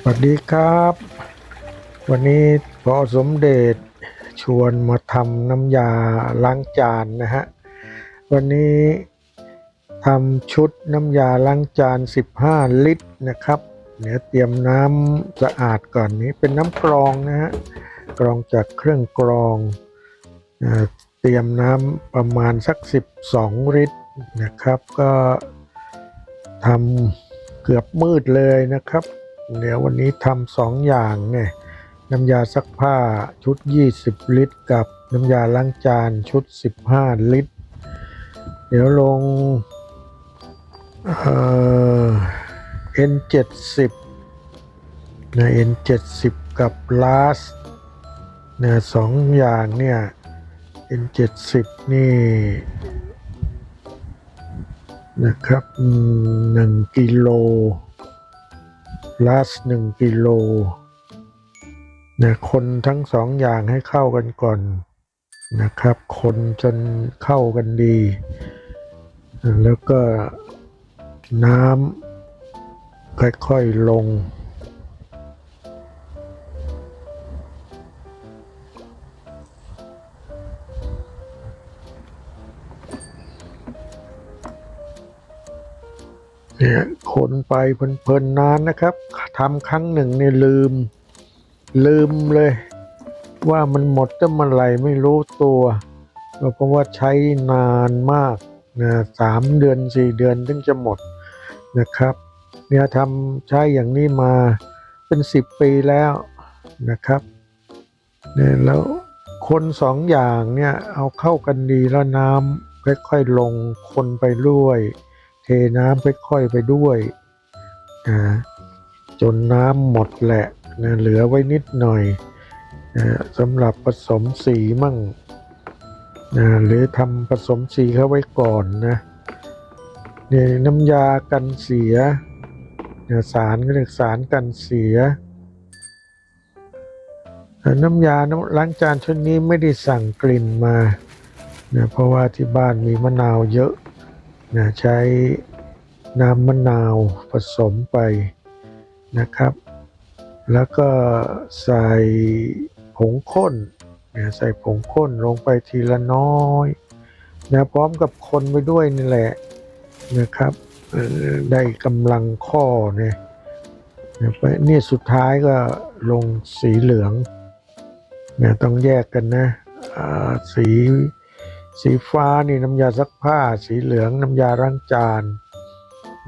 สวัสดีครับ วันนี้พอสมเด็จชวนมาทำน้ำยาล้างจานนะฮะ วันนี้ทำชุดน้ำยาล้างจาน 15 ลิตรนะครับเดี๋ยวเตรียมน้ำสะอาดก่อนนี้เป็นน้ำกรองนะฮะกรองจากเครื่องกรองอ่าเตรียมน้ำประมาณสัก 12 ลิตรนะครับ ก็ ทำเกือบมืดเลยนะครับ เดี๋ยววันนี้ทำสองอย่างเนี่ยน้ำยาซักผ้าชุด 20 ลิตร กับน้ำยาล้างจานชุด 15 ลิตร เดี๋ยวลงเอ่อ N70 นะ N70 กับ LAS นะสองอย่างเนี่ย N70 นี่ นะครับหนึ่งกิโล LAS หนึ่งกิโลนะคนทั้งสองอย่างให้เข้ากันก่อนนะครับ คนจนเข้ากันดี แล้วก็น้ำค่อยๆลง เนี่ยคนไปเพลินๆนานนะครับทำครั้งหนึ่งเนี่ยลืม ลืมเลย ว่ามันหมดจะมันไหรไม่รู้ตัวเพราะว่าใช้นานมากนะสามเดือนสี่เดือนถึงจะหมดนะครับ เนี่ยทำใช้อย่างนี้มาเป็นสิบปีแล้วนะครับเนี่ยแล้วคนสองอย่างเนี่ยเอาเข้ากันดีแล้วน้ำค่อยๆลงคนไปด้วย เทน้ำค่อยๆไปด้วยนะจนน้ำหมดแหละนะเหลือไว้นิดหน่อยนะสำหรับผสมสีมั่งนะหรือทำผสมสีเข้าไว้ก่อนนะเนี่ยน้ำยากันเสียนะสารก็เรียกสารกันเสีย น้ำยาล้างจานชุดนี้ไม่ได้สั่งกลิ่นมานะเพราะว่าที่บ้านมีมะนาวเยอะ นะใช้น้ำมะนาวผสมไปนะครับ แล้วก็ใส่ผงข้นนะใส่ผงข้นลงไปทีละน้อยนะพร้อมกับคนไปด้วยนี่แหละนะครับได้กำลังข้อเนี่ยนะไปนี่สุดท้ายก็ลงสีเหลืองนะต้องแยกกันนะสี สีฟ้านี่น้ำยาซักผ้า สีเหลืองน้ำยาล้างจาน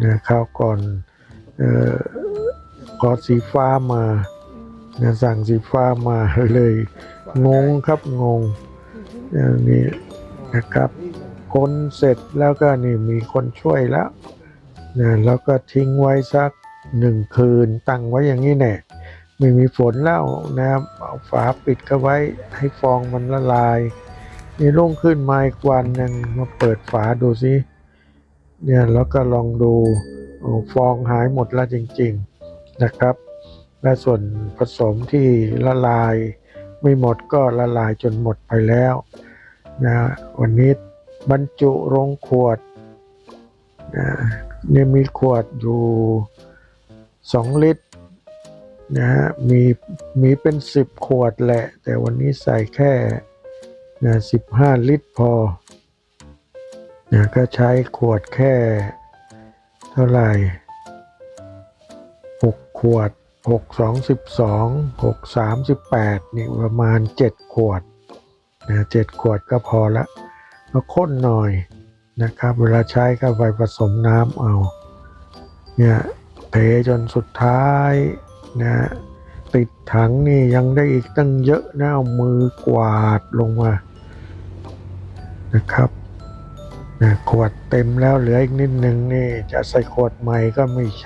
นะคราวก่อนเออขอสีฟ้ามานะสั่งสีฟ้ามาเลยงงครับงงอย่างนี้นะครับคนเสร็จแล้วก็นี่มีคนช่วยแล้วนะแล้วก็ทิ้งไว้สักหนึ่งคืนตั้งไว้อย่างนี้แน่ไม่มีฝนแล้วนะครับเอาฝาปิดก็ไว้ให้ฟองมันละลาย นี่รุ่งขึ้นมาอีกวันหนึ่งมาเปิดฝาดูสิเนี่ยแล้วก็ลองดูฟองหายหมดแล้วจริง ๆนะครับ และส่วนผสมที่ละลายไม่หมดก็ละลายจนหมดไปแล้วนะวันนี้บรรจุลงขวดนะเนี่ยมีขวดอยู่สองลิตรนะฮะมีมีเป็นสิบขวดแหละ แต่วันนี้ใส่แค่ นะสิบห้าลิตรพอนะก็ใช้ขวดแค่ เท่าไหร่หกขวดหกสองสิบสองหกสามสิบแปดนี่ประมาณเจ็ดขวดนะเจ็ดขวดก็พอละก็ข้นหน่อยนะครับ เวลาใช้ก็ไปผสมน้ำเอาเนี่ยเทจนสุดท้ายนะติดถังนี่ยังได้อีกตั้งเยอะนะเอามือกวาดลงมา นะครับนะขวดเต็มแล้วเหลืออีกนิดหนึ่งนี่จะใส่ขวดใหม่ก็ไม่ใช่